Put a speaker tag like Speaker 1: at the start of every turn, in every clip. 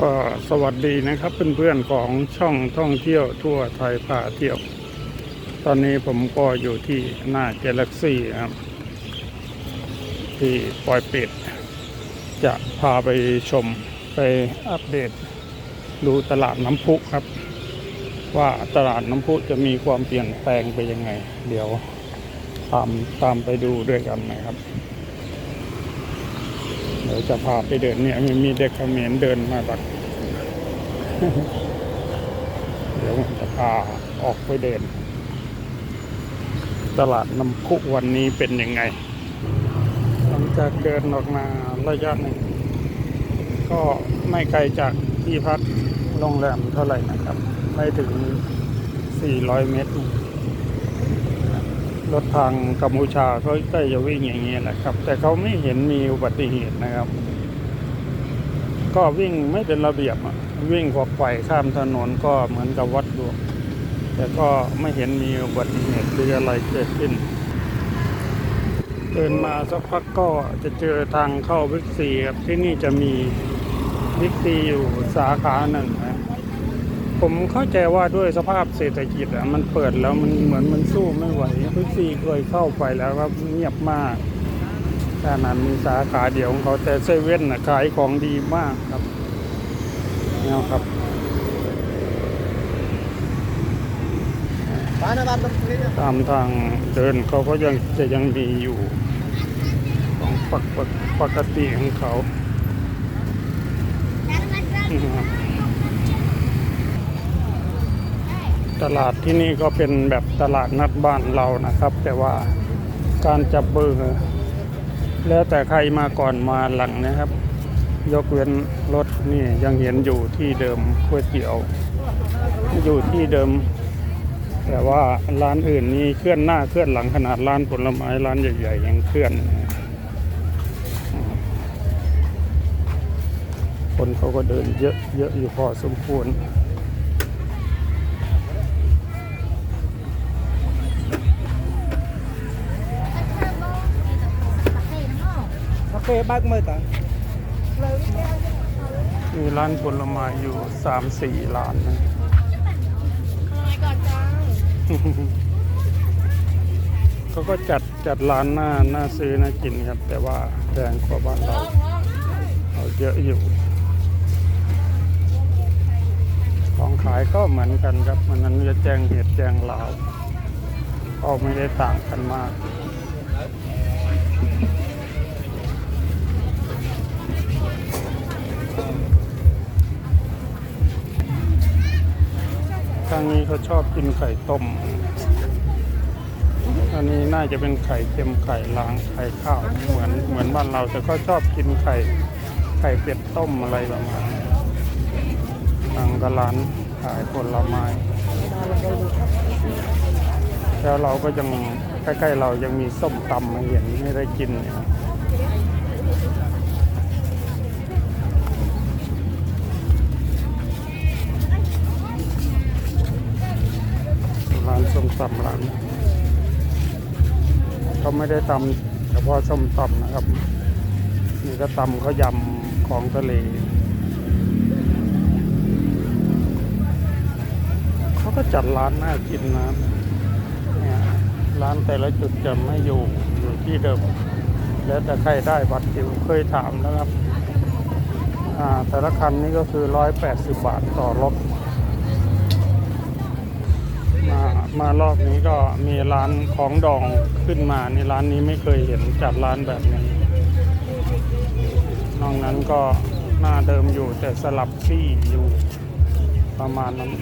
Speaker 1: ก็สวัสดีนะครับเพื่อนๆของช่องท่องเที่ยวทั่วไทยพาเที่ยว ตอนนี้ผมก็อยู่ที่หน้าเจลักซี่ครับ ที่ปอยเป็ดจะพาไปชมไปอัปเดต ดูตลาดน้ำพุครับ ว่าตลาดน้ำพุจะมีความเปลี่ยนแปลงไปยังไง เดี๋ยวตามตามไปดูด้วยกันนะครับ ดี๋ยวจะพาไปเดินเนี่ยมีมีเด็กเขมรเดินมาแบบเดี๋ยวผมจะพาออกไปเดิน ตลาดน้ำพุวันนี้เป็นยังไง หลังจากเดินออกมาระยะหนึ่ง ก็ไม่ไกลจากที่พักโรงแรมเท่าไหร่นะครับ ไม่ถึง 400 เมตร รถทางกัมพูชาเขาก็จะวิ่งอย่างนี้แหละครับ แต่เขาไม่เห็นมีอุบัติเหตุนะครับ ก็วิ่งไม่เป็นระเบียบวิ่งขวักไขว่ข้ามถนนก็เหมือนกับวัดดวงแต่ก็ไม่เห็นมีอุบัติเหตุหรืออะไรเกิดขึ้นเดินมาสักพักก็จะเจอทางเข้าบิ๊กซีครับที่นี่จะมีบิ๊กซีอยู่สาขาหนึ่ง ผมเข้าใจว่าด้วยสภาพเศรษฐกิจอะมันเปิดแล้วมันเหมือนมันสู้ไม่ไหวพิกซีเคยเข้าไปแล้วก็เงียบมากขนาดมีสาขาเดียวของเขาแต่เซเว่นน่ะขายของดีมากครับเนี่ยครับตามทางเดินเขาก็ยังจะยังมีอยู่ของปกปกปกติของเขา ตลาดที่นี่ก็เป็นแบบตลาดนัดบ้านเรานะครับ แต่ว่าการจับเบอร์แล้วแต่ใครมาก่อนมาหลังนะครับ ยกเว้นรถนี่ยังเห็นอยู่ที่เดิมก๋วยเตี๋ยว อยู่ที่เดิม แต่ว่าร้านอื่นนี่เคลื่อนหน้าเคลื่อนหลังขนาดร้านผลไม้ร้านใหญ่ๆยังเคลื่อนคนเขาก็เดินเยอะเยอะอยู่พอสมควร
Speaker 2: Okey, bag mo ta.
Speaker 1: มีร้านผลไม้อยู่สามสี่ร้านนะเขาก็จัดจัดร้านหน้าหน้าซื้อน่ากินครับ แต่ว่าแพงกว่าบ้านเราเอาเยอะอยู่ ของขายก็เหมือนกันครับมันนั้นจะแจ้งเหตุแจ้งลาวก็ไม่ได้ต่างกันมาก นี้เขาชอบกินไข่ต้ม อันนี้น่าจะเป็นไข่เค็มไข่ล้างไข่ข้าวเหมือนเหมือนบ้านเราแต่ก็ชอบกินไข่ไข่เป็ดต้มอะไรประมาณทางกร้านขายผลไม้แล้วเราก็ยังใกล้ๆเรายังมีส้มตำมาเห็นไม่ได้กินเนี่ย ส้มตำร้านเขาไม่ได้ตำเฉพาะส้มตำนะครับ นี่ก็ตำเขายำของทะเลเขาก็จัดร้านน่ากินนะเนี่ยร้านแต่ละจุดจะไม่อยู่อยู่ที่เดิม แล้วแต่ใครได้บัตรคิวเคยถามแล้วครับอ่าแต่ละคันนี้ก็คือร้อยแปดสิบบาทต่อรถ มามา รอบนี้ก็มีร้านของดองขึ้นมาในร้านนี้ไม่เคยเห็นจัดร้านแบบนี้นอกนั้นก็หน้าเดิมอยู่แต่สลับที่อยู่ประมาณนั้น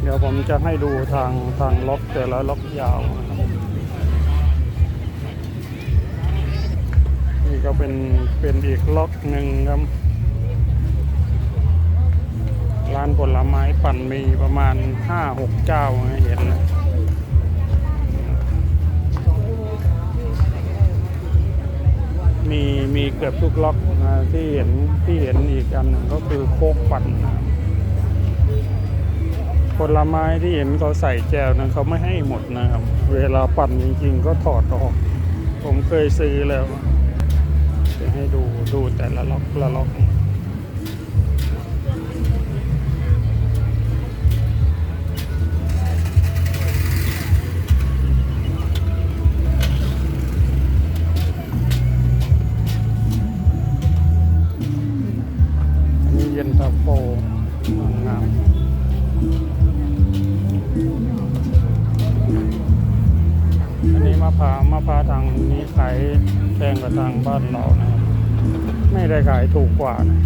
Speaker 1: เดี๋ยวผมจะให้ดูทางทางล็อกแต่ละล็อกยาวนะครับนี่ก็เป็นเป็นอีกล็อกหนึ่งครับ ร้านผลไม้ปั่นมีประมาณห้าหกเจ้าเห็นนะมีมีเกือบทุกล็อกนะที่เห็นที่เห็นอีกอันหนึ่งก็คือโคกปั่นนะผลไม้ที่เห็นเขาใส่แจวนั้นเขาไม่ให้หมดนะครับ เวลาปั่นจริงๆ ก็ถอดออก ผมเคยซื้อแล้ว จะให้ดูดูแต่ละล็อกละล็อกาโฟงามอันนี้มะพร้าวมะพร้าวทางนี้ขายแพงกว่าทางบ้านเรานะครับไม่ได้ขายถูกกว่านะ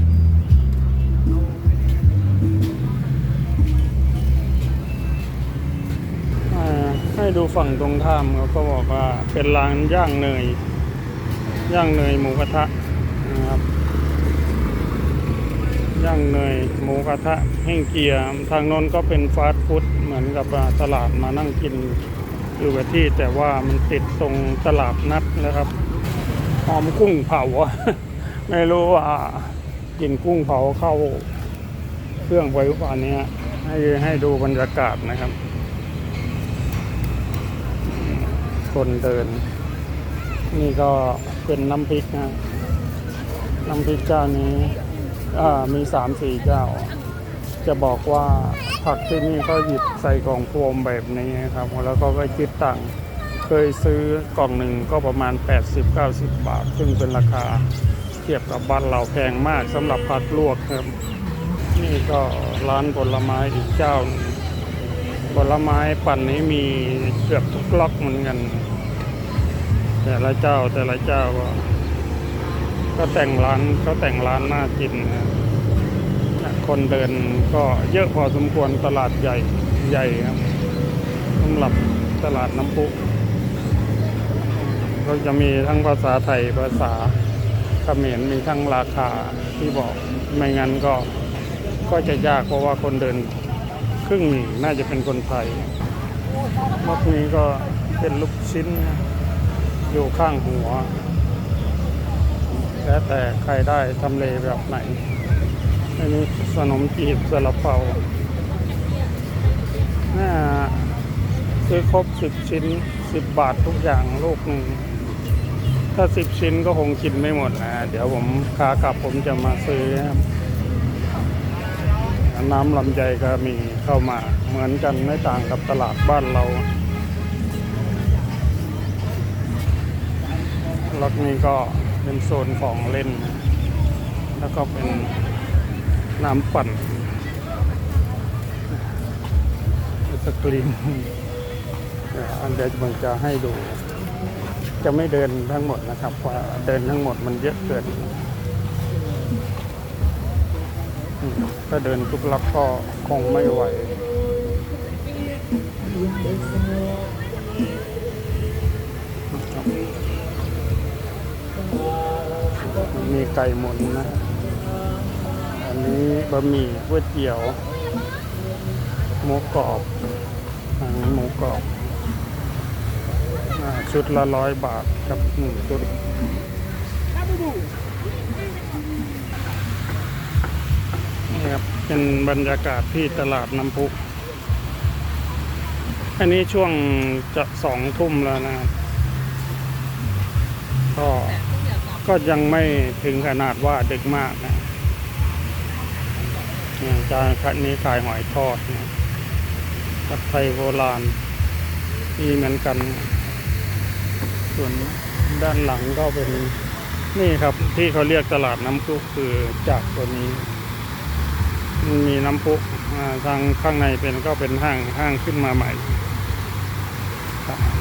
Speaker 1: อ่าให้ดูฝั่งตรงข้ามเขาก็บอกว่าเป็นร้านย่างเนยย่างเนยหมูกระทะนะครับ ย่างเนยหมูกระทะแห้งเกียร์ทางโนนก็เป็นฟาสต์ฟู้ดเหมือนกับตลาดมานั่งกินอยู่กับที่แต่ว่ามันติดตรงตลาดนัดนะครับหอมกุ้งเผาไม่รู้ว่ากินกุ้งเผาเข้าเครื่องไว้ป่านนี้ให้ให้ดูบรรยากาศนะครับ คนเดิน นี่ก็เป็นน้ำพริกนะน้ำพริกเจ้านี้ มีสามสี่เจ้า จะบอกว่าผักที่นี่ก็หยิบใส่กล่องโฟมแบบนี้นะครับ แล้วก็ก็คิดตังค์เคยซื้อกล่องหนึ่งก็ประมาณ 80-90 บาท ซึ่งเป็นราคาเทียบกับบ้านเราแพงมากสำหรับผักลวกครับ นี่ก็ร้านผลไม้อีกเจ้าผลไม้ปั่นนี้มีเกือบทุกล็อกเหมือนกัน แต่ละเจ้าแต่ละเจ้าก็ ก็แต่งร้านก็แต่งร้านน่ากินนะคนเดินก็เยอะพอสมควรตลาดใหญ่ใหญ่ครับสำหรับตลาดน้ำพุก็จะมีทั้งภาษาไทยภาษาเขมรมีทั้งราคาที่บอกไม่งั้นก็ก็จะยากเพราะว่าคนเดินครึ่งหนึ่งน่าจะเป็นคนไทยรอบนี้ก็เป็นลูกชิ้นอยู่ข้างหัว แล้วแต่ใครได้ทำเลแบบไหน อันนี้ขนมจีบซาลาเปาน่าซื้อครบสิบชิ้นสิบบาททุกอย่างลูกหนึ่ง ถ้าสิบชิ้นก็คงกินไม่หมดนะ เดี๋ยวผมขากลับผมจะมาซื้อ น้ำลำไยก็มีเข้ามาเหมือนกันไม่ต่างกับตลาดบ้านเรารถนี้ก็ เป็นโซนของเล่น แล้วก็เป็นน้ำปั่นสกรีนเดี๋ยวอันเดียวผมจะให้ดู จะไม่เดินทั้งหมดนะครับเพราะเดินทั้งหมดมันเยอะเกินถ้าเดินทุกลักก็คงไม่ไหว มีไก่หมุนนะ อันนี้บะหมี่ก๋วยเตี๋ยวหมูกรอบอันนี้หมูกรอบอชุดละร้อยบาทครับหนึ่งชุดนี่ครับเป็นบรรยากาศที่ตลาดน้ำพุอันนี้ช่วงจะสองทุ่มแล้วนะครับก็ ก็ยังไม่ถึงขนาดว่าดึกมากนะจานคันนี้ขายหอยทอดนะผัดไทยโบราณมีเหมือนกัน ส่วนด้านหลังก็เป็นนี่ครับที่เขาเรียกตลาดน้ำพุคือจากตัวนี้มันมีน้ำพุทางข้างในเป็นก็เป็นห้างห้างขึ้นมาใหม่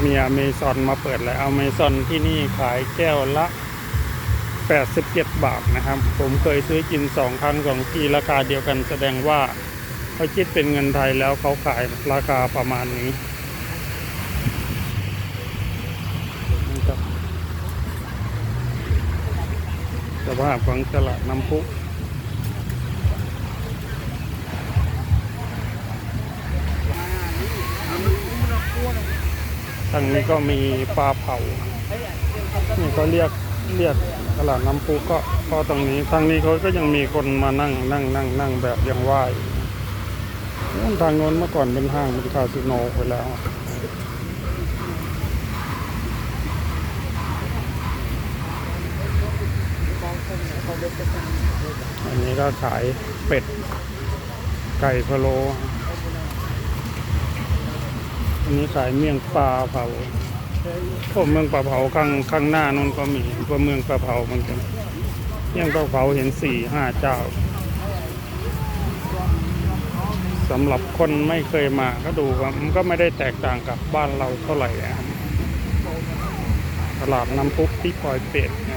Speaker 1: มีอเมซอนมาเปิดแล้วอเมซอนที่นี่ขายแก้วละ 87 บาทนะครับ ผมเคยซื้อกินสองครั้งสองทีราคาเดียวกันแสดงว่าเขาคิดเป็นเงินไทยแล้วเขาขายราคาประมาณนี้นะครับสภาพของตลาดน้ำพุทางนี้ก็มีปลาเผา นี่เขาเรียก เรียกตลาดน้ำพุก็ก็ตรงนี้ทางนี้เขาก็ยังมีคนมานั่งนั่งนั่งนั่งแบบยังไหวนู่นทางโน้นเมื่อก่อนเป็นห้างเป็นคาสิโนไปแล้วอันนี้ก็ขายเป็ด ไก่พะโลอันนี้ขายเมี่ยงปลาเผา พวกเมืองปลาเผาข้างข้างหน้านู้นก็มีพวกเมืองปลาเผาเหมือนกันยังปลาเผาเห็นสี่ห้าเจ้าสำหรับคนไม่เคยมาก็ดูว่ามันก็ไม่ได้แตกต่างกับบ้านเราเท่าไหร่ตลาดน้ำพุที่ปล่อยเป็ดนะ